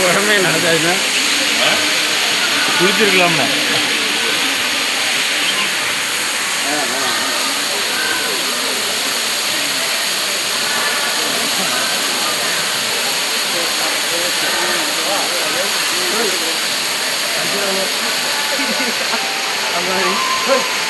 உடம்பே நடந்தாச்சுன்னா குளிச்சிருக்கலாம்ல Hey.